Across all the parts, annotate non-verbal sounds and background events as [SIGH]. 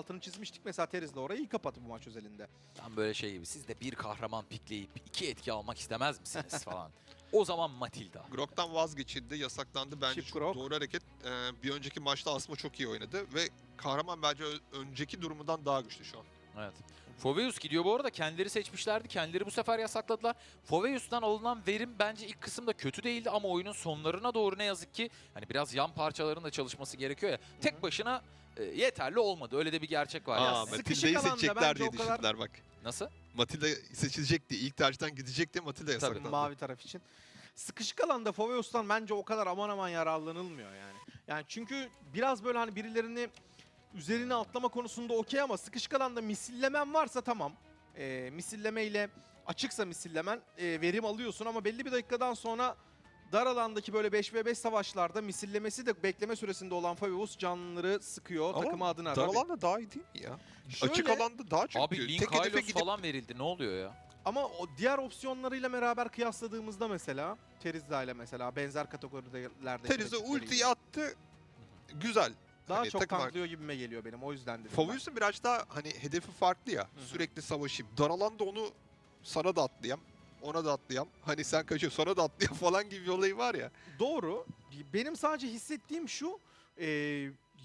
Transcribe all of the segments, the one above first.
altını çizmiştik. Mesela Teriz'le orayı iyi kapattı bu maç özelinde. Tam böyle şey gibi. Siz de bir kahraman pikleyip iki etki almak istemez misiniz [LAUGHS] falan. O zaman Matilda. Grok'tan vazgeçildi, yasaklandı. Bence Chip çok Grok. doğru hareket. Ee, bir önceki maçta Asma çok iyi oynadı ve kahraman bence ö- önceki durumundan daha güçlü şu an. Evet. Foveus gidiyor bu arada. Kendileri seçmişlerdi. Kendileri bu sefer yasakladılar. Foveus'tan alınan verim bence ilk kısımda kötü değildi ama oyunun sonlarına doğru ne yazık ki hani biraz yan parçaların da çalışması gerekiyor ya. Tek başına e, yeterli olmadı. Öyle de bir gerçek var. Aa, ya. sıkışık Matilda'yı alanda seçecekler bence diye o kadar- düşündüler bak. Nasıl? Matilda seçilecekti. İlk tercihten gidecekti. Matilda yasaklandı. Mavi taraf için. Sıkışık alanda Foveos'tan bence o kadar aman aman yararlanılmıyor yani. Yani çünkü biraz böyle hani birilerini üzerine atlama konusunda okey ama sıkışık alanda misillemen varsa tamam. Ee, misillemeyle açıksa misillemen e, verim alıyorsun ama belli bir dakikadan sonra dar alandaki böyle 5v5 savaşlarda misillemesi de bekleme süresinde olan Foveos canlıları sıkıyor Ama takımı adına. Dar alanda daha iyi değil mi ya? Şöyle- Açık alanda daha çok Abi. Link Hylos gidip falan verildi. Ne oluyor ya? Ama o diğer opsiyonlarıyla beraber kıyasladığımızda mesela Terizla ile mesela benzer kategorilerde rakipleri ultiyi attı. Güzel. daha Hani çok takım- tanklıyor gibime geliyor benim o yüzden dedim. Favuus'un biraz daha hani hedefi farklı ya. hı. Sürekli savaşayım. Dar alanda onu sana da atlayam. Ona da atlayam. Hani sen kaçıyor sana da atlayam [LAUGHS] falan gibi bir olayı var ya. Doğru. Benim sadece hissettiğim şu e,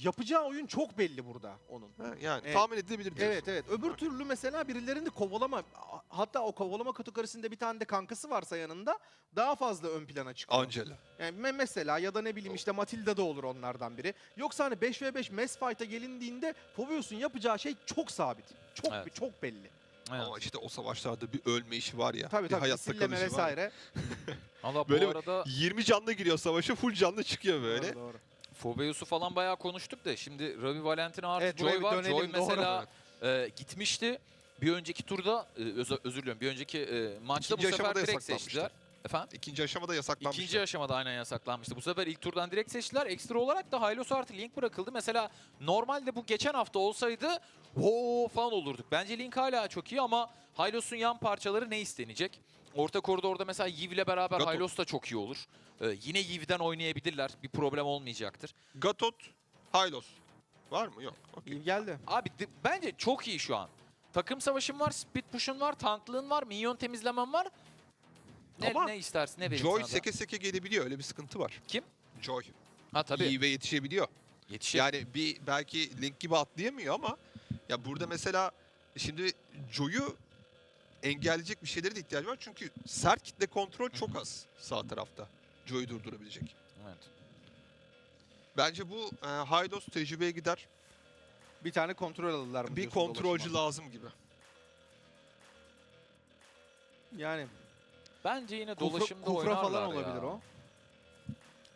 yapacağı oyun çok belli burada onun. Ha, yani Evet. tahmin edilebilir diyorsun. Evet evet. Öbür türlü mesela birilerini kovalama hatta o kovalama kategorisinde bir tane de kankası varsa yanında daha fazla ön plana çıkıyor. Angela. Yani me- mesela ya da ne bileyim işte Matilda da olur onlardan biri. Yoksa hani 5v5 mass fight'a gelindiğinde Foveus'un yapacağı şey çok sabit. Çok Evet. çok belli. Evet. Ama işte o savaşlarda bir ölme işi var ya. Tabii bir tabii hayatta misilleme kalışı var. vesaire. [LAUGHS] Valla bu Böyle arada 20 canlı giriyor savaşa full canlı çıkıyor böyle. Doğru, doğru. Falan bayağı konuştuk da şimdi Ravi Valentina artı Evet, Joy var. dönelim, Joy doğru. mesela e, gitmişti. Bir önceki turda e, özür, özür diliyorum. Bir önceki e, maçta İkinci bu sefer aşamada direkt yasaklanmıştı. seçtiler. Efendim? İkinci aşamada yasaklanmış. İkinci aşamada aynen yasaklanmıştı. Bu sefer ilk turdan direkt seçtiler. Ekstra olarak da Hylos artı Link bırakıldı. Mesela normalde bu geçen hafta olsaydı o falan olurduk. Bence Link hala çok iyi ama Hylos'un yan parçaları ne istenecek? Orta koridorda mesela Yiv ile beraber Gato. Hylos da çok iyi olur. Ee, yine Yiv'den oynayabilirler. Bir problem olmayacaktır. Gatot, Hylos. Var mı? Yok. Okey. İyi geldi. Abi bence çok iyi şu an. Takım savaşın var, speed push'un var, tanklığın var, minyon temizlemen var. Ne, Ama ne istersin, ne vereyim Joy sana da? seke seke gelebiliyor. Öyle bir sıkıntı var. Kim? Joy. Ha tabii. İyi ve yetişebiliyor. Yetişir. Yani bir belki Link gibi atlayamıyor ama ya burada mesela şimdi Joy'u engelleyecek bir şeylere de ihtiyacı var. Çünkü sert kitle kontrol çok az sağ tarafta. Joy'u durdurabilecek. Evet. Bence bu e, Hylos tecrübeye gider. Bir tane kontrol alırlar mı Bir diyorsun kontrolcü dolaşıma? lazım gibi. Yani Bence yine kufra, dolaşımda kufra oynarlar falan ya. olabilir o.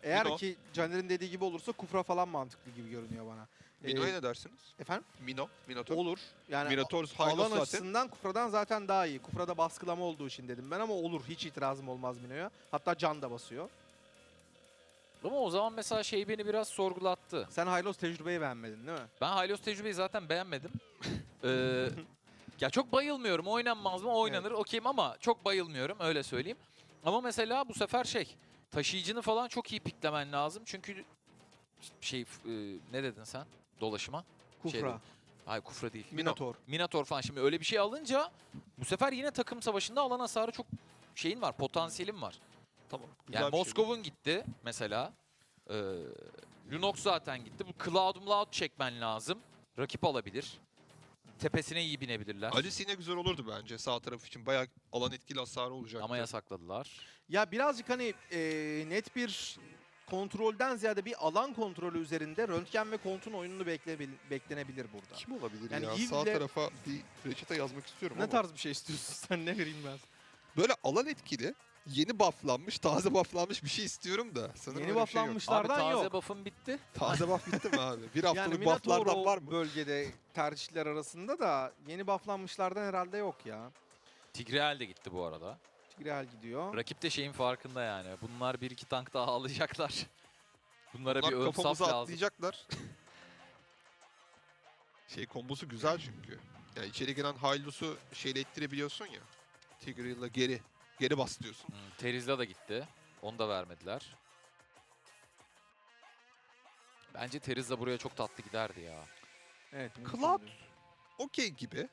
Eğer Mino. ki Caner'in dediği gibi olursa kufra falan mantıklı gibi görünüyor bana. Mino'ya Ee, ne dersiniz? Efendim? Mino, Minotaur. Olur. Yani Minotaur, Hylos alan zaten. açısından Kufra'dan zaten daha iyi. Kufra'da baskılama olduğu için dedim ben ama olur. Hiç itirazım olmaz Mino'ya. Hatta can da basıyor. Ama o zaman mesela şey beni biraz sorgulattı. Sen Hylos tecrübeyi beğenmedin değil mi? Ben Hylos tecrübeyi zaten beğenmedim. [LAUGHS] ee, ya çok bayılmıyorum. Oynanmaz mı? Oynanır. Okeyim ama çok bayılmıyorum. Öyle söyleyeyim. Ama mesela bu sefer şey taşıyıcını falan çok iyi piklemen lazım. Çünkü şey e, ne dedin sen? Dolaşıma. Kufra, Şey, Hayır kufra değil. Minotaur. Minator falan şimdi öyle bir şey alınca bu sefer yine takım savaşında alan hasarı çok şeyin var, potansiyelin var. Tamam. güzel Yani şey. Moskov'un gitti mesela. Ee, Lunox zaten gitti. Bu Cloud Cloud çekmen lazım. Rakip alabilir. Tepesine iyi binebilirler. Alice yine güzel olurdu bence sağ taraf için. Bayağı alan etkili hasarı olacak. Ama yasakladılar. Ya birazcık hani e, net bir kontrolden ziyade bir alan kontrolü üzerinde röntgen ve kontun oyununu bekle, beklenebilir burada. Kim olabilir Yani ya? Yve'le- Sağ tarafa bir reçete yazmak istiyorum Ne ama. tarz bir şey istiyorsun [LAUGHS] sen ne vereyim ben? Böyle alan etkili, yeni bufflanmış, taze bufflanmış bir şey istiyorum da. Sanırım Yeni öyle bir şey yok. Abi bufflanmışlardan taze yok. buff'ın bitti. Taze buff bitti mi abi? Bir [LAUGHS] Yani haftalık bufflardan var mı? bölgede tercihler arasında da yeni bufflanmışlardan herhalde yok ya. Tigreal de gitti bu arada. Tigreal gidiyor. Rakip de şeyin farkında yani. Bunlar bir iki tank daha alacaklar. [LAUGHS] Bunlara Bunlar bir ön saf kafamıza lazım. atlayacaklar. [LAUGHS] şey kombosu güzel çünkü. Yani içeri giren Hylus'u şeyle ettirebiliyorsun ya. Tigreal'la geri. Geri bas diyorsun. Hmm, Terizla da gitti. Onu da vermediler. Bence Terizla buraya çok tatlı giderdi ya. Evet. Cloud okey gibi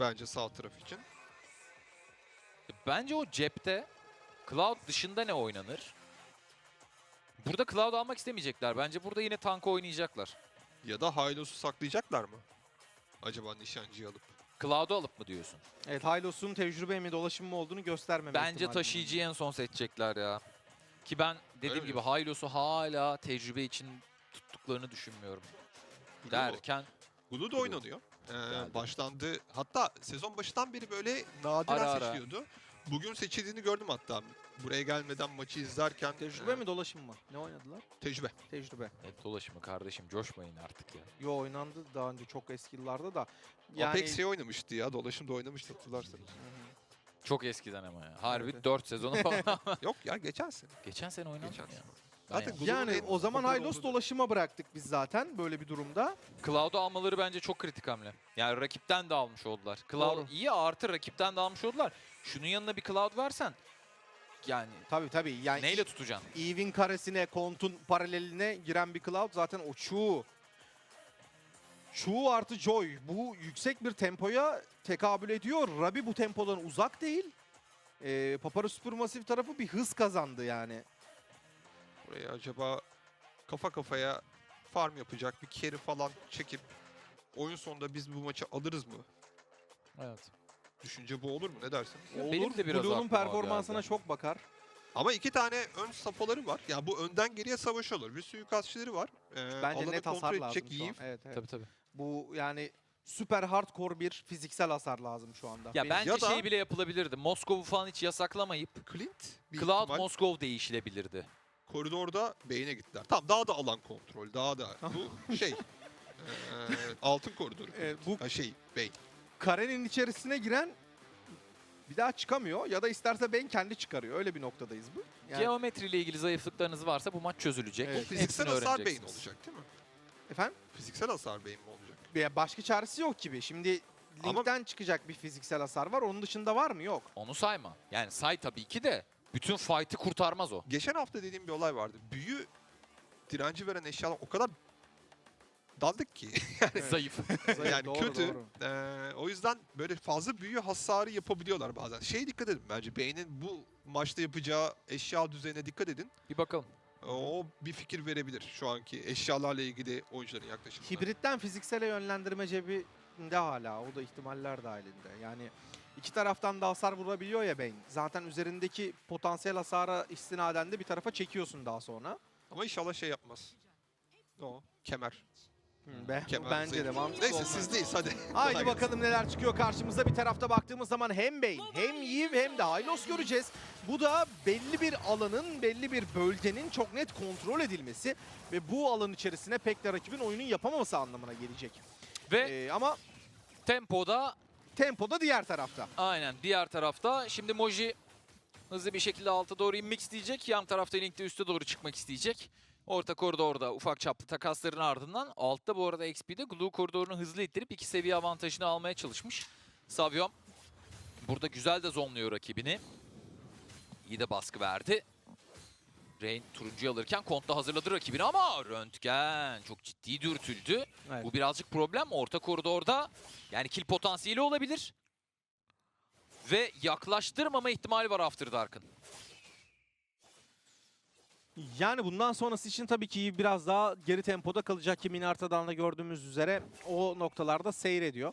bence sağ taraf için. Bence o cepte Cloud dışında ne oynanır? Burada Cloud almak istemeyecekler. Bence burada yine tank oynayacaklar. Ya da Hylos'u saklayacaklar mı? Acaba nişancıyı alıp. Cloud'u alıp mı diyorsun? Evet Hylos'un tecrübe mi dolaşım mı olduğunu göstermeme Bence ihtimali var. taşıyıcıyı en son seçecekler ya. Ki ben dediğim Öyle gibi Hylos'u hala tecrübe için tuttuklarını düşünmüyorum. Glue, Derken Glue da oynanıyor. Geldi. başlandı. Hatta sezon başından beri böyle nadiren Ara ara. seçiliyordu. Bugün seçildiğini gördüm hatta. Buraya gelmeden maçı izlerken. Tecrübe e, mi dolaşım mı? Ne oynadılar? Tecrübe. Tecrübe. hep dolaşımı kardeşim coşmayın artık ya. Yo oynandı daha önce çok eski yıllarda da. Yani... Apex şey oynamıştı ya. Dolaşımda oynamıştı hatırlarsanız. Hı hı. Çok eskiden ama ya. Harbi Evet. 4 sezonu falan. [LAUGHS] Yok ya geçen sene. Geçen sene oynandı Geçen ya. sene. Zaten yani- o zaman Hylos dolaşıma bıraktık biz zaten böyle bir durumda. Cloud'u almaları bence çok kritik hamle. Yani rakipten de almış oldular. Cloud Doğru. iyi artı rakipten de almış oldular. Şunun yanına bir Cloud versen yani Tabii tabii. Yani neyle tutacaksın? Eve'in karesine, Kont'un paraleline giren bir Cloud zaten o Chu. Chu artı Joy. Bu yüksek bir tempoya tekabül ediyor. Rabi bu tempodan uzak değil. Ee, Papara Supermassive tarafı bir hız kazandı yani. Buraya acaba kafa kafaya farm yapacak bir carry falan çekip oyun sonunda biz bu maçı alırız mı? Evet. Düşünce bu olur mu? Ne dersiniz? Ya Olur. benim de biraz Blue'nun aklıma performansına geldi. çok bakar. Ama iki tane ön safoları var. Ya bu önden geriye savaşıyorlar. Bir suikastçileri var. Ee, Bence alanı net hasar kontrol lazım edecek şu an. Eve. Evet, evet. Tabii tabii. Bu yani süper hardcore bir fiziksel hasar lazım şu anda. Ya Benim- bence Ya da- şey bile yapılabilirdi. Moskov'u falan hiç yasaklamayıp Clint bir Cloud ihtimal Moskov değişilebilirdi. Koridorda beyine gittiler. Tamam daha da alan kontrol. Daha da bu [LAUGHS] şey ee, altın koridoru. Evet, bu Ha, şey beyin. karenin içerisine giren bir daha çıkamıyor ya da isterse ben kendi çıkarıyor. Öyle bir noktadayız bu. Yani, Geometriyle ilgili zayıflıklarınız varsa bu maç çözülecek. Evet. Fiziksel hasar beyin olacak değil mi? efendim? Fiziksel hasar beyin mi olacak? Ya başka çaresi yok gibi. Şimdi Ama- Link'ten çıkacak bir fiziksel hasar var. Onun dışında var mı? Yok. Onu sayma. Yani say tabii ki de bütün fight'ı kurtarmaz o. Geçen hafta dediğim bir olay vardı. Büyü direnci veren eşyalar o kadar daldık ki. [LAUGHS] Evet. Zayıf. yani Doğru, kötü. doğru. Ee, o yüzden böyle fazla büyü hasarı yapabiliyorlar bazen. Şey dikkat edin bence beynin bu maçta yapacağı eşya düzenine dikkat edin. Bir bakalım. O bir fikir verebilir şu anki eşyalarla ilgili oyuncuların yaklaşımına. Hibritten fiziksele yönlendirme cebinde hala. O da ihtimaller dahilinde. Yani iki taraftan da hasar vurabiliyor ya Bane. Zaten üzerindeki potansiyel hasara istinaden de bir tarafa çekiyorsun daha sonra. Ama inşallah şey yapmaz. O kemer. Hı, be, kemer bence de mantıklı Neyse olmaz. sizdeyiz hadi. Haydi bakalım neler çıkıyor karşımıza. Bir tarafta baktığımız zaman hem Bane hem Eve hem de Hylos göreceğiz. Bu da belli bir alanın, belli bir bölgenin çok net kontrol edilmesi ve bu alan içerisine pek de rakibin oyunun yapamaması anlamına gelecek. Ve Ee, ama tempoda tempo da diğer tarafta. aynen diğer tarafta şimdi Moji hızlı bir şekilde alta doğru inmek isteyecek. Yan tarafta Link de üste doğru çıkmak isteyecek. Orta koridorda ufak çaplı takasların ardından altta bu arada XP'de Glue koridorunu hızlı ittirip iki seviye avantajını almaya çalışmış. Savion burada güzel de zonluyor rakibini. İyi de baskı verdi. Rain turuncuyu alırken kontta hazırladı rakibini ama Röntgen çok ciddi dürtüldü. Evet. Bu birazcık problem. Orta koridorda yani kill potansiyeli olabilir. Ve yaklaştırmama ihtimali var After Dark'ın. Yani bundan sonrası için tabii ki biraz daha geri tempoda kalacak ki Minarta'dan da gördüğümüz üzere o noktalarda seyrediyor.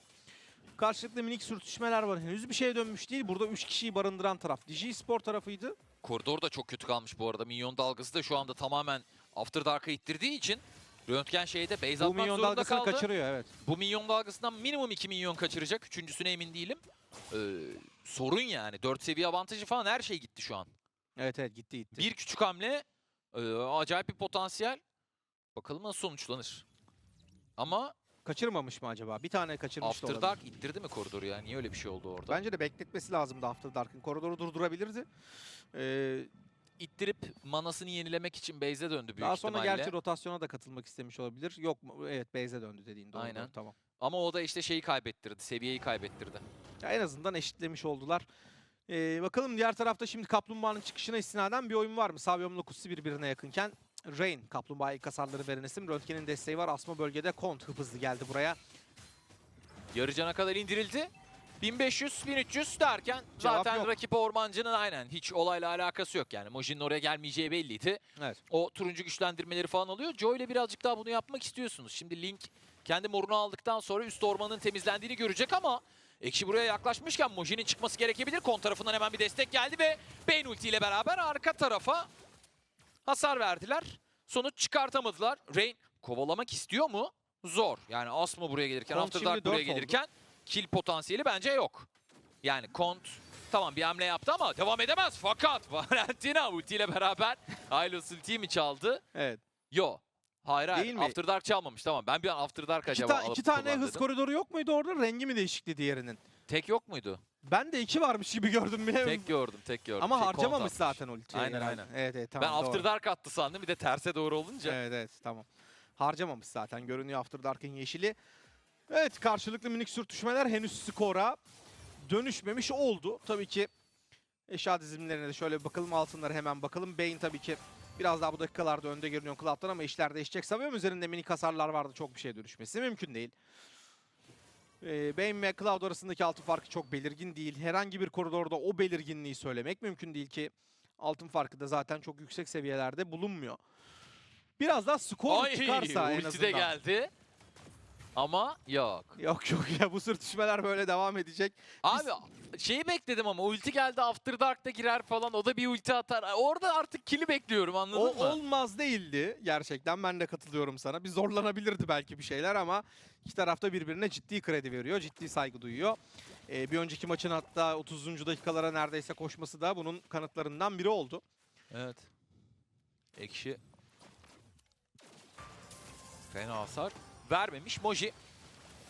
Karşılıklı minik sürtüşmeler var. Henüz bir şeye dönmüş değil. Burada 3 kişiyi barındıran taraf Digi Spor tarafıydı. Koridor da çok kötü kalmış bu arada. Minyon dalgası da şu anda tamamen After Dark'a ittirdiği için Röntgen şeyde base Bu atmak zorunda dalgasını kaldı. kaçırıyor evet. Bu minyon dalgasından minimum 2 milyon kaçıracak. Üçüncüsüne emin değilim. Ee, sorun yani. 4 seviye avantajı falan her şey gitti şu an. Evet evet gitti gitti. Bir küçük hamle e, acayip bir potansiyel. Bakalım nasıl sonuçlanır. Ama Kaçırmamış mı acaba? Bir tane kaçırmış da After olabilir. Dark ittirdi mi koridoru ya? Niye öyle bir şey oldu orada? Bence de bekletmesi lazımdı After Dark'ın. Koridoru durdurabilirdi. Ee, ittirip manasını yenilemek için base'e döndü büyük daha sonra ihtimalle. gerçi rotasyona da katılmak istemiş olabilir. Yok mu? Evet base'e döndü dediğin doğru. Aynen. doğru, Tamam. Ama o da işte şeyi kaybettirdi, seviyeyi kaybettirdi. Ya en azından eşitlemiş oldular. Ee, bakalım diğer tarafta şimdi Kaplumbağa'nın çıkışına istinaden bir oyun var mı? Savyom'la Kutsi birbirine yakınken Rain, Kaplumbağa'ya ilk hasarları veren isim. Röntgen'in desteği var. Asma bölgede Kont hızlı geldi buraya. Yarı cana kadar indirildi. 1500, 1300 derken Cevap zaten yok. rakip ormancının aynen hiç olayla alakası yok yani. Moji'nin oraya gelmeyeceği belliydi. Evet. O turuncu güçlendirmeleri falan alıyor. Joe ile birazcık daha bunu yapmak istiyorsunuz. Şimdi Link kendi morunu aldıktan sonra üst ormanın temizlendiğini görecek ama Ekşi buraya yaklaşmışken Moji'nin çıkması gerekebilir. Kon tarafından hemen bir destek geldi ve Bane ulti ile beraber arka tarafa hasar verdiler. Sonuç çıkartamadılar. Rain kovalamak istiyor mu? Zor. Yani Asmo buraya gelirken, Kont After Dark buraya dört oldu. gelirken kill potansiyeli bence yok. Yani Kont tamam bir hamle yaptı ama devam edemez. Fakat [LAUGHS] Valentina ultiyle beraber Hylos ultiyi mi çaldı? Evet. Yo. Hayır hayır. Değil mi? After Dark çalmamış. Tamam ben bir an After Dark İki, acaba ta- alıp iki tane hız dedim. koridoru yok muydu orada? Rengi mi değişikti diğerinin? Tek yok muydu? Ben de iki varmış gibi gördüm bile. Tek gördüm, tek gördüm. Ama Şey, harcamamış atmış. zaten ultiyi. Aynen, aynen. Evet evet tamam ben After doğru. Dark attı sandım bir de terse doğru olunca. Evet evet tamam. Harcamamış zaten. Görünüyor After Dark'ın yeşili. Evet karşılıklı minik sürtüşmeler henüz skora dönüşmemiş oldu. Tabii ki eşya dizimlerine de şöyle bir bakalım. Altınlara hemen bakalım. Bane tabii ki biraz daha bu dakikalarda önde görünüyor Cloud'dan ama işler değişecek. Sabium üzerinde minik hasarlar vardı. Çok bir şey dönüşmesi mümkün değil. Ee, Bane ve Cloud arasındaki altın farkı çok belirgin değil. Herhangi bir koridorda o belirginliği söylemek mümkün değil ki altın farkı da zaten çok yüksek seviyelerde bulunmuyor. Biraz daha skor Ay çıkarsa en azından. de geldi. Ama yok. Yok yok ya bu sürtüşmeler böyle devam edecek. Abi şeyi bekledim ama ulti geldi After Dark'ta girer falan o da bir ulti atar. Orada artık kill'i bekliyorum anladın O mı? olmaz değildi gerçekten ben de katılıyorum sana. Bir zorlanabilirdi belki bir şeyler ama iki tarafta birbirine ciddi kredi veriyor, ciddi saygı duyuyor. Ee, bir önceki maçın hatta 30. dakikalara neredeyse koşması da bunun kanıtlarından biri oldu. Evet. Ekşi. Fena hasar vermemiş Moji.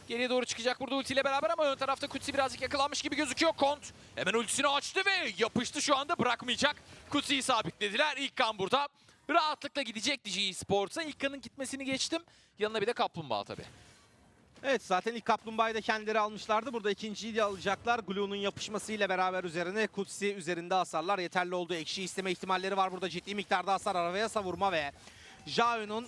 Geriye doğru çıkacak burada ultiyle beraber ama ön tarafta Kutsi birazcık yakalanmış gibi gözüküyor. Kont hemen ultisini açtı ve yapıştı şu anda bırakmayacak. Kutsi'yi sabitlediler. İlk kan burada. Rahatlıkla gidecek DG Sports'a. İlk kanın gitmesini geçtim. Yanına bir de kaplumbağa tabii. Evet zaten ilk kaplumbağayı da kendileri almışlardı. Burada ikinciyi de alacaklar. Glue'nun yapışmasıyla beraber üzerine Kutsi üzerinde hasarlar yeterli oldu. Ekşi isteme ihtimalleri var burada ciddi miktarda hasar arabaya savurma ve Jao'nun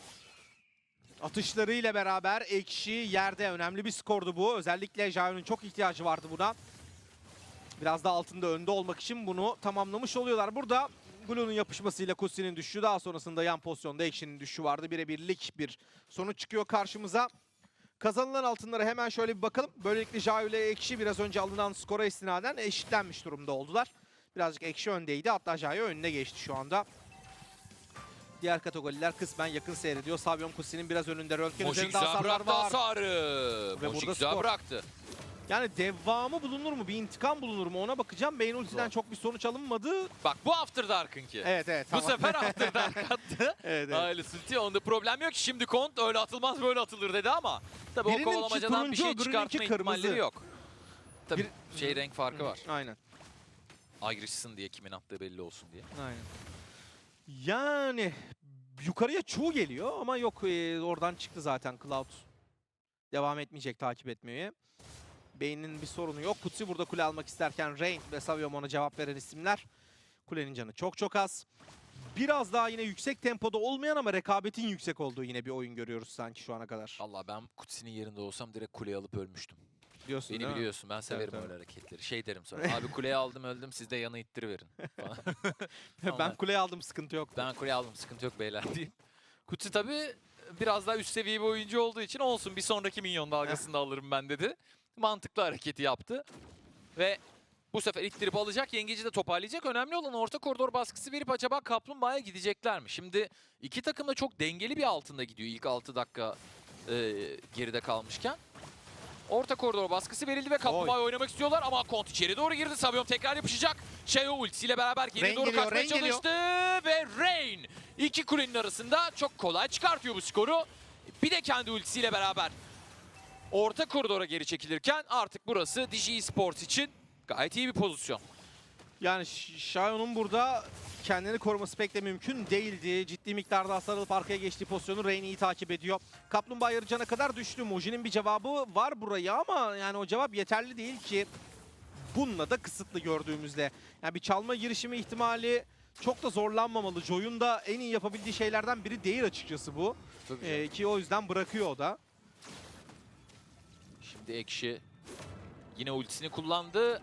atışlarıyla beraber Ekşi yerde önemli bir skordu bu. Özellikle Jao'nun çok ihtiyacı vardı buna. Biraz da altında önde olmak için bunu tamamlamış oluyorlar. Burada Glue'nun yapışmasıyla Kutsi'nin düşüşü daha sonrasında yan pozisyonda Ekşi'nin düşüşü vardı. Birebirlik bir sonuç çıkıyor karşımıza. Kazanılan altınlara hemen şöyle bir bakalım. Böylelikle Jao ile Ekşi biraz önce alınan skora istinaden eşitlenmiş durumda oldular. Birazcık Ekşi öndeydi. Hatta Jao önüne geçti şu anda. Diğer kategoriler kısmen yakın seyrediyor. Savion Kusi'nin biraz önünde. Röntgen Moji üzerinde hasarlar bıraktı var. hasarı. Ve Moji burada skor. bıraktı. Yani devamı bulunur mu? Bir intikam bulunur mu? Ona bakacağım. Bane Ulti'den Zor. çok bir sonuç alınmadı. Bak bu After Dark'ınki. Evet evet. Bu tamam. sefer After Dark [LAUGHS] attı. evet, evet. Aile Sulti onda problem yok. Şimdi Kont öyle atılmaz böyle atılır dedi ama tabii Birininki o kovalamacadan bir şey turuncu, öbürününki çıkartma kırmızı. ihtimalleri yok. Tabii Bir- şey renk farkı var. Aynen. Ayrışsın diye kimin attığı belli olsun diye. Aynen. Yani yukarıya çoğu geliyor ama yok e, oradan çıktı zaten Cloud. Devam etmeyecek takip etmeye. Beynin bir sorunu yok. Kutsi burada kule almak isterken Rain ve Saviom ona cevap veren isimler. Kulenin canı çok çok az. Biraz daha yine yüksek tempoda olmayan ama rekabetin yüksek olduğu yine bir oyun görüyoruz sanki şu ana kadar. Allah ben Kutsi'nin yerinde olsam direkt kuleye alıp ölmüştüm. Diyorsun Beni değil mi? biliyorsun ben severim tabii. öyle hareketleri. Şey derim sonra abi kuleye aldım öldüm siz de yanı ittiriverin. falan. [LAUGHS] ben Onlar- kuleye aldım sıkıntı yok. ben kuleye aldım sıkıntı yok beyler [LAUGHS] diyeyim. Kutsi tabii biraz daha üst seviye bir oyuncu olduğu için olsun bir sonraki minyon dalgasında [LAUGHS] alırım ben dedi. Mantıklı hareketi yaptı. Ve bu sefer ittirip alacak. Yengeci de toparlayacak. Önemli olan orta koridor baskısı verip acaba Kaplumbağa'ya gidecekler mi? Şimdi iki takım da çok dengeli bir altında gidiyor ilk 6 dakika e, geride kalmışken. Orta koridor baskısı verildi ve Kaplumbağa'yı oynamak istiyorlar ama Kont içeri doğru girdi. Sabion tekrar yapışacak. Sheo ultisiyle beraber geri Rain doğru geliyor, kaçmaya Rain geliyor. çalıştı ve Rain iki kulenin arasında çok kolay çıkartıyor bu skoru. Bir de kendi ultisiyle beraber orta koridora geri çekilirken artık burası DG Sports için gayet iyi bir pozisyon. Yani Xiao'nun burada kendini koruması pek de mümkün değildi. Ciddi miktarda hasar alıp arkaya geçtiği pozisyonu Rain iyi takip ediyor. Kaplumbağa yarı cana kadar düştü. Moji'nin bir cevabı var buraya ama yani o cevap yeterli değil ki. Bununla da kısıtlı gördüğümüzde. Yani bir çalma girişimi ihtimali çok da zorlanmamalı. Joy'un da en iyi yapabildiği şeylerden biri değil açıkçası bu. Tabii Ee, ki o yüzden bırakıyor o da. Şimdi Ekşi Yine ultisini kullandı.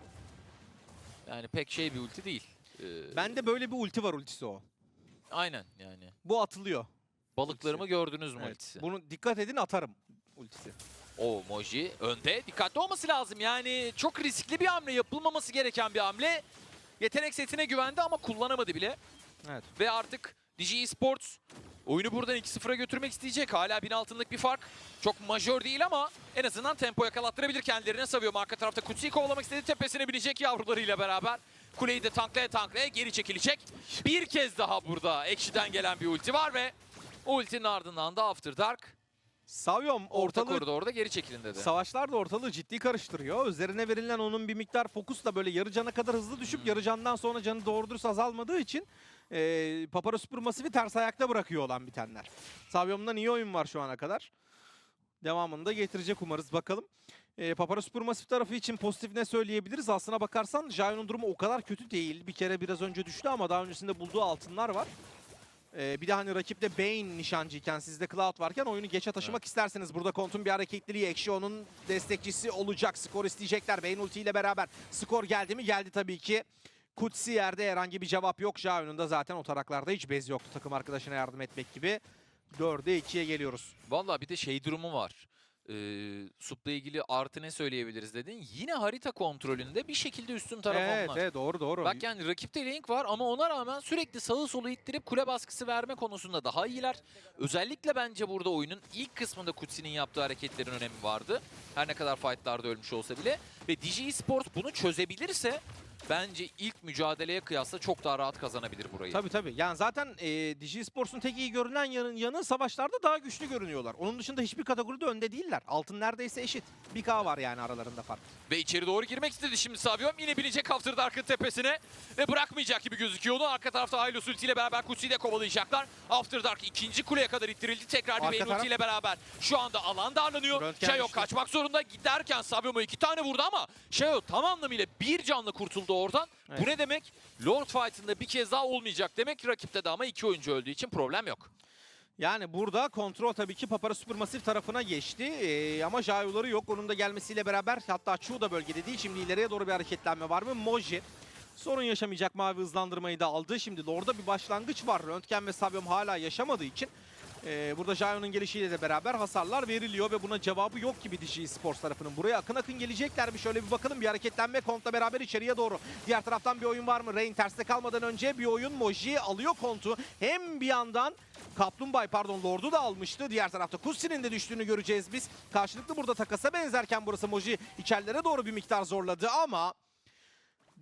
Yani pek şey bir ulti değil. Ee, Bende böyle bir ulti var ultisi o. Aynen yani. Bu atılıyor. Balıklarımı gördünüz mü Evet. ultisi? Bunu dikkat edin atarım ultisi. O Moji önde. Dikkatli olması lazım. Yani çok riskli bir hamle. Yapılmaması gereken bir hamle. Yetenek setine güvendi ama kullanamadı bile. Evet. Ve artık Digi Esports oyunu buradan 2-0'a götürmek isteyecek. Hala bin altınlık bir fark. Çok majör değil ama en azından tempo yakalattırabilir kendilerine savuyor. Arka tarafta Kutsi'yi kovalamak istedi. Tepesine binecek yavrularıyla beraber. Kuleyi de tanklaya tanklaya geri çekilecek. Bir kez daha burada Ekşi'den gelen bir ulti var ve ultinin ardından da After Dark Savyom orta ortalığı koridorda geri çekilin dedi. Savaşlar da ortalığı ciddi karıştırıyor. Üzerine verilen onun bir miktar fokus da böyle yarı cana kadar hızlı düşüp Hmm. yarı candan sonra canı doğru dürüst azalmadığı için e, Papara Supermassive'i ters ayakta bırakıyor olan bitenler. Savyom'dan iyi oyun var şu ana kadar. Devamını da getirecek umarız bakalım. E, Papara Supermassive tarafı için pozitif ne söyleyebiliriz? Aslına bakarsan Jaion'un durumu o kadar kötü değil. Bir kere biraz önce düştü ama daha öncesinde bulduğu altınlar var. Ee, bir de hani rakipte Bane nişancıyken sizde Cloud varken oyunu geçe taşımak isterseniz burada Kont'un bir hareketliliği Ekşi onun destekçisi olacak. Skor isteyecekler Bane ulti ile beraber. Skor geldi mi? Geldi tabii ki. Kutsi yerde herhangi bir cevap yok. Jao'nun da zaten o taraklarda hiç bez yoktu takım arkadaşına yardım etmek gibi. 4'e 2'ye geliyoruz. Valla bir de şey durumu var. Ee, Sup'la ilgili artı ne söyleyebiliriz dedin. Yine harita kontrolünde bir şekilde üstün taraf evet, onlar. evet doğru doğru. Bak yani rakipte Link var ama ona rağmen sürekli sağı solu ittirip kule baskısı verme konusunda daha iyiler. Özellikle bence burada oyunun ilk kısmında Kutsi'nin yaptığı hareketlerin önemi vardı. Her ne kadar fightlarda ölmüş olsa bile. Ve Digi Esports bunu çözebilirse bence ilk mücadeleye kıyasla çok daha rahat kazanabilir burayı. Tabii tabii. Yani zaten e, Digi Sports'un tek iyi görünen yanı, yanı savaşlarda daha güçlü görünüyorlar. Onun dışında hiçbir kategoride önde değiller. Altın neredeyse eşit. Bir K var yani aralarında fark. Ve içeri doğru girmek istedi şimdi Savion. Yine binecek After Dark'ın tepesine. Ve bırakmayacak gibi gözüküyor onu. Arka tarafta Hylos ulti ile beraber Kutsi'yi de kovalayacaklar. After Dark ikinci kuleye kadar ittirildi. Tekrar bir ulti ile beraber. Şu anda alan darlanıyor. Düştü. kaçmak zorunda. Giderken Savion'a iki tane vurdu ama Shayo tam anlamıyla bir canlı kurtuldu oradan. Evet. Bu ne demek? Lord Fight'ında bir kez daha olmayacak demek. Rakipte de ama iki oyuncu öldüğü için problem yok. Yani burada kontrol tabii ki Papara Supermassive tarafına geçti. Ee, ama Jayo'ları yok. Onun da gelmesiyle beraber hatta Chu da bölgede değil. Şimdi ileriye doğru bir hareketlenme var mı? Moji sorun yaşamayacak mavi hızlandırmayı da aldı. Şimdi Lord'da bir başlangıç var. Röntgen ve Sabyom hala yaşamadığı için ee, burada Jayo'nun gelişiyle de beraber hasarlar veriliyor ve buna cevabı yok gibi Digi Sports tarafının. Buraya akın akın gelecekler mi? Şöyle bir bakalım. Bir hareketlenme Kont'la beraber içeriye doğru. Diğer taraftan bir oyun var mı? Rain terste kalmadan önce bir oyun Moji alıyor Kont'u. Hem bir yandan Kaplumbağa pardon Lord'u da almıştı. Diğer tarafta Kutsi'nin de düştüğünü göreceğiz biz. Karşılıklı burada takasa benzerken burası Moji içerilere doğru bir miktar zorladı ama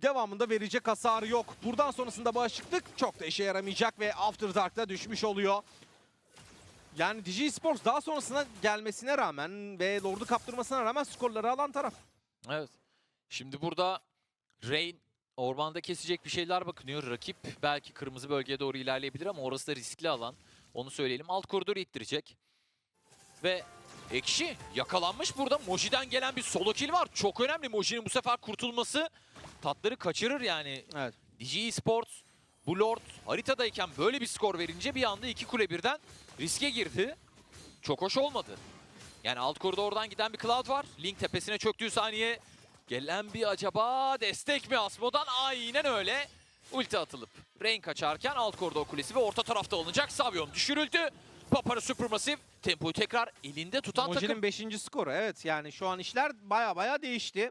devamında verecek hasar yok. Buradan sonrasında bağışıklık çok da işe yaramayacak ve After Dark'ta düşmüş oluyor. Yani Digi Sports daha sonrasına gelmesine rağmen ve Lord'u kaptırmasına rağmen skorları alan taraf. Evet. Şimdi burada Rain ormanda kesecek bir şeyler bakınıyor. Rakip belki kırmızı bölgeye doğru ilerleyebilir ama orası da riskli alan. Onu söyleyelim. Alt koridoru ittirecek. Ve Ekşi yakalanmış burada. Moji'den gelen bir solo kill var. Çok önemli. Moji'nin bu sefer kurtulması tatları kaçırır yani. Evet. Digi Esports bu Lord haritadayken böyle bir skor verince bir anda iki kule birden riske girdi. Çok hoş olmadı. Yani alt koridordan giden bir Cloud var. Link tepesine çöktüğü saniye gelen bir acaba destek mi Asmo'dan? Aynen öyle. Ulti atılıp Rain kaçarken alt koridor kulesi ve orta tarafta alınacak. Savion düşürüldü. Papara Supermassive tempoyu tekrar elinde tutan takım. Moji'nin 5. skoru. Evet yani şu an işler baya baya değişti.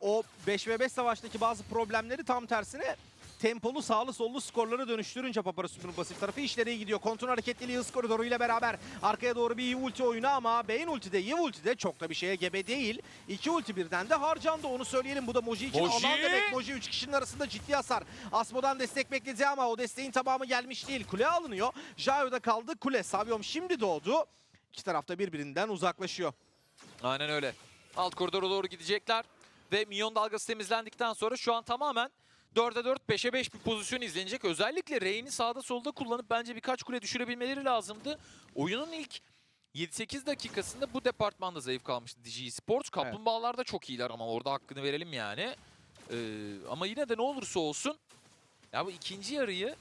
O 5 ve 5 savaştaki bazı problemleri tam tersine tempolu sağlı sollu skorları dönüştürünce Papara Supermassive tarafı işleri iyi gidiyor. Kontun hareketliliği hız koridoruyla beraber arkaya doğru bir iyi ulti oyunu ama Bane ulti de iyi ulti de çok da bir şeye gebe değil. İki ulti birden de harcandı onu söyleyelim. Bu da Moji için Moji! alan demek. Moji 3 kişinin arasında ciddi hasar. Asmo'dan destek bekledi ama o desteğin tamamı gelmiş değil. Kule alınıyor. Jayo'da kaldı kule. Savyom şimdi doğdu. İki tarafta birbirinden uzaklaşıyor. Aynen öyle. Alt koridora doğru gidecekler. Ve minyon dalgası temizlendikten sonra şu an tamamen 4'e 4, 5'e 5 bir pozisyon izlenecek. Özellikle Rey'ni sağda solda kullanıp bence birkaç kule düşürebilmeleri lazımdı. Oyunun ilk 7-8 dakikasında bu departmanda zayıf kalmıştı Digi Sports. Kaplumbağalar da çok iyiler ama orada hakkını verelim yani. Ee, ama yine de ne olursa olsun ya bu ikinci yarıyı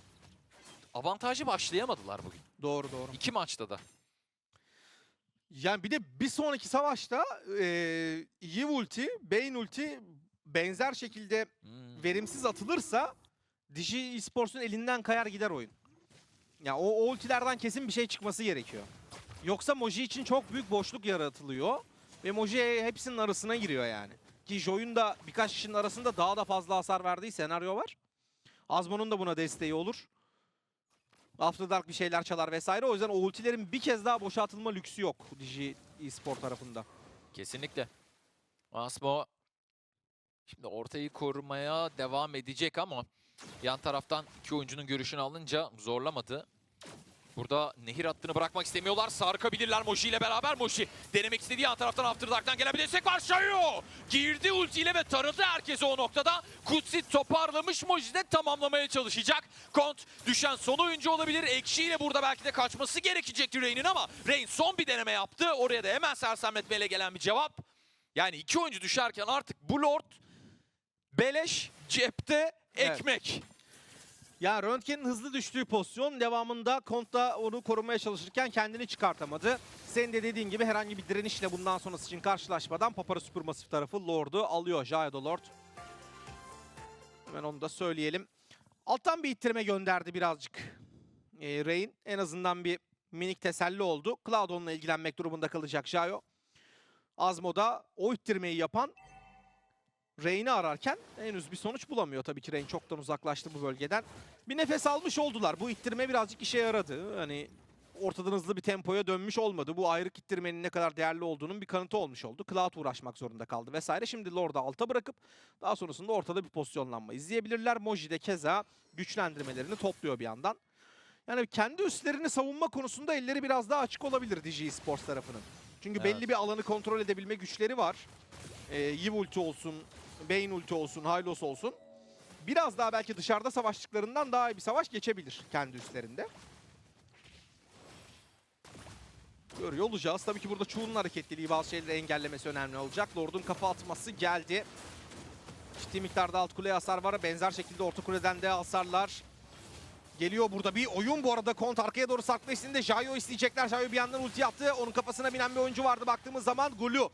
avantajı başlayamadılar bugün. Doğru doğru. İki maçta da. Yani bir de bir sonraki savaşta e, Eve ulti, Bane ulti benzer şekilde Hmm. verimsiz atılırsa Digi Esports'un elinden kayar gider oyun. Ya o, o ultilerden kesin bir şey çıkması gerekiyor. Yoksa Moji için çok büyük boşluk yaratılıyor ve Moji hepsinin arasına giriyor yani. Ki Joy'un da birkaç kişinin arasında daha da fazla hasar verdiği senaryo var. Azmo'nun da buna desteği olur. After Dark bir şeyler çalar vesaire. O yüzden o ultilerin bir kez daha boşaltılma lüksü yok Digi Esport tarafında. Kesinlikle. Asmo şimdi ortayı korumaya devam edecek ama yan taraftan iki oyuncunun görüşünü alınca zorlamadı. Burada nehir hattını bırakmak istemiyorlar. Sarkabilirler Moshi ile beraber. Moshi denemek istediği yan taraftan After Dark'tan gelen bir destek var. Shayo girdi ultiyle ve taradı herkese o noktada. Kutsit toparlamış Moshi de tamamlamaya çalışacak. Kont düşen son oyuncu olabilir. Ekşi ile burada belki de kaçması gerekecekti Rain'in ama Rain son bir deneme yaptı. Oraya da hemen sersemletmeyle gelen bir cevap. Yani iki oyuncu düşerken artık bu Lord beleş cepte Evet. ekmek. Ya Röntgen'in hızlı düştüğü pozisyon devamında Konta onu korumaya çalışırken kendini çıkartamadı. Senin de dediğin gibi herhangi bir direnişle bundan sonrası için karşılaşmadan Papara Supermassive tarafı Lord'u alıyor. Jaido Lord. Hemen onu da söyleyelim. Alttan bir ittirme gönderdi birazcık. Ee, Rain en azından bir minik teselli oldu. Cloud onunla ilgilenmek durumunda kalacak Jayo. Azmo'da o ittirmeyi yapan Rain'i ararken henüz bir sonuç bulamıyor. Tabii ki Rain çoktan uzaklaştı bu bölgeden. Bir nefes almış oldular. Bu ittirme birazcık işe yaradı. Hani ortadan hızlı bir tempoya dönmüş olmadı. Bu ayrık ittirmenin ne kadar değerli olduğunun bir kanıtı olmuş oldu. Cloud uğraşmak zorunda kaldı vesaire. Şimdi Lord'u alta bırakıp daha sonrasında ortada bir pozisyonlanma izleyebilirler. Moji de keza güçlendirmelerini topluyor bir yandan. Yani kendi üstlerini savunma konusunda elleri biraz daha açık olabilir Digi Sports tarafının. Çünkü Evet. belli bir alanı kontrol edebilme güçleri var. Ee, Yiv ulti olsun, Bane ulti olsun, Hylos olsun. Biraz daha belki dışarıda savaştıklarından daha iyi bir savaş geçebilir kendi üstlerinde. Görüyor olacağız. Tabii ki burada Chu'nun hareketliliği bazı şeyleri engellemesi önemli olacak. Lord'un kafa atması geldi. Ciddi miktarda alt kuleye hasar var. Benzer şekilde orta kuleden de hasarlar. Geliyor burada bir oyun bu arada. Kont arkaya doğru sarkmasını de Jayo isteyecekler. Jayo bir yandan ulti attı. Onun kafasına binen bir oyuncu vardı baktığımız zaman. Gulu.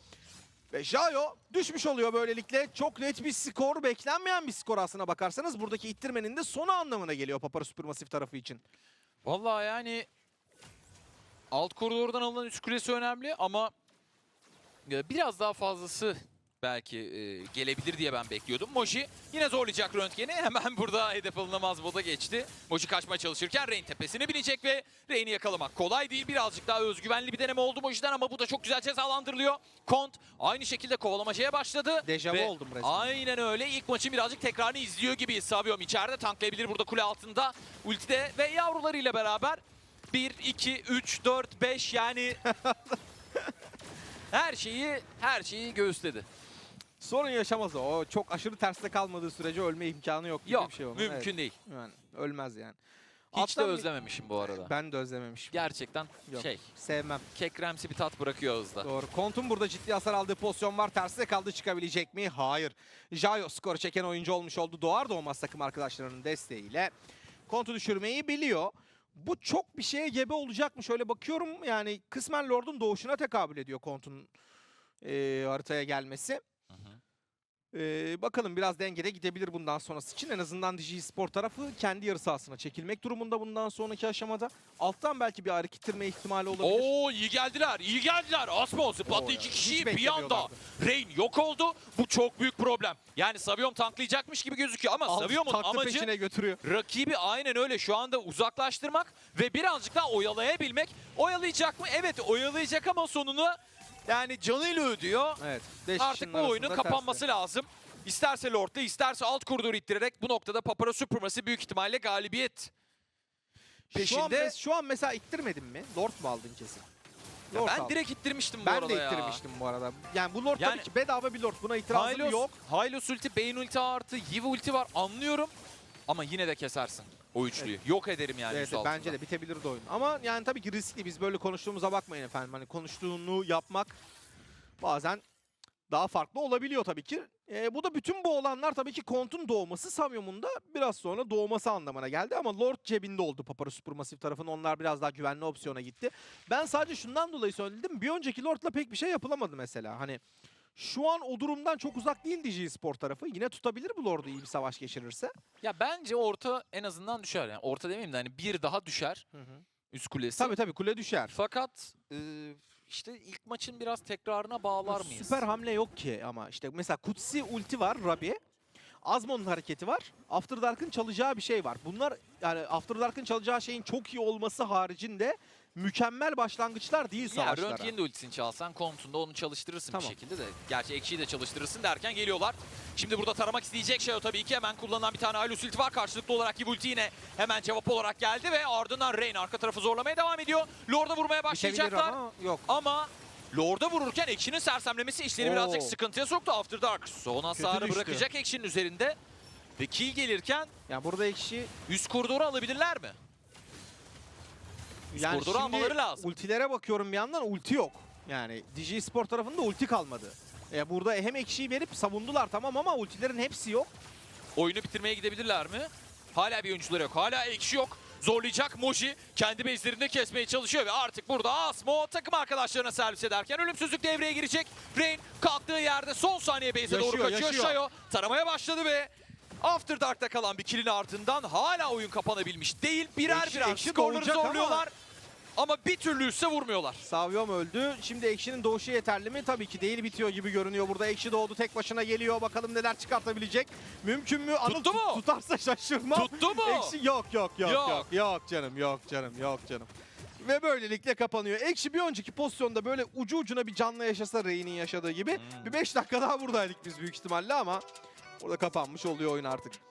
Ve Jayo düşmüş oluyor böylelikle. Çok net bir skor. Beklenmeyen bir skor aslına bakarsanız. Buradaki ittirmenin de sonu anlamına geliyor Papara Supermassive tarafı için. Vallahi yani alt koridordan alınan üst kulesi önemli ama e, biraz daha fazlası belki e, gelebilir diye ben bekliyordum. Moji yine zorlayacak Röntgen'i. [LAUGHS] Hemen burada hedef alınamaz boda geçti. Moji kaçmaya çalışırken Rain tepesine binecek ve Rain'i yakalamak kolay değil. Birazcık daha özgüvenli bir deneme oldu Moji'den ama bu da çok güzel cezalandırılıyor. Kont aynı şekilde kovalamacaya başladı. Dejavu Ve oldum resmen. Aynen öyle. İlk maçın birazcık tekrarını izliyor gibi. Saviom içeride tanklayabilir burada kule altında. Ultide ve yavrularıyla beraber 1, 2, 3, 4, 5 yani [LAUGHS] her şeyi her şeyi göğüsledi. Sorun yaşamaz o. O çok aşırı terste kalmadığı sürece ölme imkanı yok. gibi Yok bir şey mümkün Evet, değil. yani ölmez yani. Hiç de Alttan bir- özlememişim bu arada. Ben de özlememişim. Gerçekten Yok. şey Sevmem. kekremsi bir tat bırakıyor ağızda. Doğru. Kont'un burada ciddi hasar aldığı pozisyon var. Tersine kaldı çıkabilecek mi? Hayır. Jayo skoru çeken oyuncu olmuş oldu. Doğar doğmaz takım arkadaşlarının desteğiyle. Kont'u düşürmeyi biliyor. Bu çok bir şeye gebe olacak mı? Şöyle bakıyorum yani kısmen Lord'un doğuşuna tekabül ediyor Kont'un eee, haritaya gelmesi. Ee, bakalım biraz dengede gidebilir bundan sonrası için. En azından Digi Spor tarafı kendi yarı sahasına çekilmek durumunda bundan sonraki aşamada. Alttan belki bir hareket ittirme ihtimali olabilir. Oo iyi geldiler, iyi geldiler. Asmo zıplattı iki kişiyi bir anda. Rain yok oldu. Bu çok büyük problem. Yani Saviom tanklayacakmış gibi gözüküyor ama Aldı, Saviom'un taktı amacı peşine götürüyor. rakibi aynen öyle şu anda uzaklaştırmak ve birazcık daha oyalayabilmek. Oyalayacak mı? Evet oyalayacak ama sonunu yani canıyla ödüyor. Evet. Artık bu oyunun kapanması tersine. lazım. İsterse Lord'la isterse alt koridoru ittirerek bu noktada Papara Supremacy büyük ihtimalle galibiyet Şu an, peşinde. mes- şu an mesela ittirmedin mi? Lord mu aldın kesin? Ya Lord ben aldım. direkt ittirmiştim bu ben arada de ya. ittirmiştim bu arada. Yani bu Lord Yani- tabii ki bedava bir Lord. Buna itirazım Hylos, yok. Hylos ulti, Bane ulti artı, Yiva ulti var anlıyorum. Ama yine de kesersin o üçlüyü. Yok ederim yani Evet, altında. bence de bitebilirdi oyun. Ama yani tabii ki riskli. Biz böyle konuştuğumuza bakmayın efendim. Hani konuştuğunu yapmak bazen daha farklı olabiliyor tabii ki. E, bu da bütün bu olanlar tabii ki Kont'un doğması Samyum'un da biraz sonra doğması anlamına geldi. Ama Lord cebinde oldu Papara Supermassive tarafının. Onlar biraz daha güvenli opsiyona gitti. Ben sadece şundan dolayı söyledim. Bir önceki Lord'la pek bir şey yapılamadı mesela. Hani şu an o durumdan çok uzak değil DG Spor tarafı. Yine tutabilir bu Lord'u iyi bir savaş geçirirse. Ya bence orta en azından düşer. Yani orta demeyeyim de hani bir daha düşer üst kulesi. Tabii tabii kule düşer. Fakat e, işte ilk maçın biraz tekrarına bağlar mıyız? Süper hamle yok ki ama işte mesela Kutsi ulti var Rabi. Azmon'un hareketi var. After Dark'ın çalacağı bir şey var. Bunlar yani After Dark'ın çalacağı şeyin çok iyi olması haricinde mükemmel başlangıçlar değil Ya savaşlara. Röntgen'in de ultisini çalsan kontunda onu çalıştırırsın Tamam. bir şekilde de. Gerçi Ekşi'yi de çalıştırırsın derken geliyorlar. Şimdi burada taramak isteyecek şey o tabii ki. Hemen kullanılan bir tane Aylus ulti var. Karşılıklı olarak gibi ulti yine hemen cevap olarak geldi ve ardından Rain arka tarafı zorlamaya devam ediyor. Lord'a vurmaya başlayacaklar. ama yok. Ama Lord'a vururken Ekşi'nin sersemlemesi işleri Oo. birazcık sıkıntıya soktu. After Dark son hasarı bırakacak Ekşi'nin üzerinde. Ve kill gelirken Yani burada ekşi üst koridoru alabilirler mi? Yani şimdi almaları lazım. ultilere bakıyorum bir yandan ulti yok. Yani DG Spor tarafında ulti kalmadı. E burada hem ekşiyi verip savundular tamam ama ultilerin hepsi yok. Oyunu bitirmeye gidebilirler mi? Hala bir oyuncuları yok. Hala ekşi yok. Zorlayacak Moji. Kendi bezlerinde kesmeye çalışıyor ve artık burada Asmo takım arkadaşlarına servis ederken ölümsüzlük devreye girecek. Rain kalktığı yerde son saniye base'e doğru Yaşıyor, kaçıyor. yaşıyor. Shayo taramaya başladı ve After Dark'ta kalan bir killin ardından hala oyun kapanabilmiş değil. Birer Ekşi- birer Ekşi skorları doğacak ama- zorluyorlar. Ama bir türlü üste vurmuyorlar. Savyom öldü. Şimdi Ekşi'nin doğuşu yeterli mi? Tabii ki değil. Bitiyor gibi görünüyor. Burada Ekşi doğdu. Tek başına geliyor. Bakalım neler çıkartabilecek. Mümkün mü? Anıl Tuttu tut- mu? Tutarsa şaşırmam. Tuttu mu? Ekşi yok yok yok Yok. yok. Yok canım yok canım yok canım. Ve böylelikle kapanıyor. Ekşi bir önceki pozisyonda böyle ucu ucuna bir canlı yaşasa Rey'nin yaşadığı gibi. Hmm. Bir 5 dakika daha buradaydık biz büyük ihtimalle ama orada kapanmış oluyor oyun artık.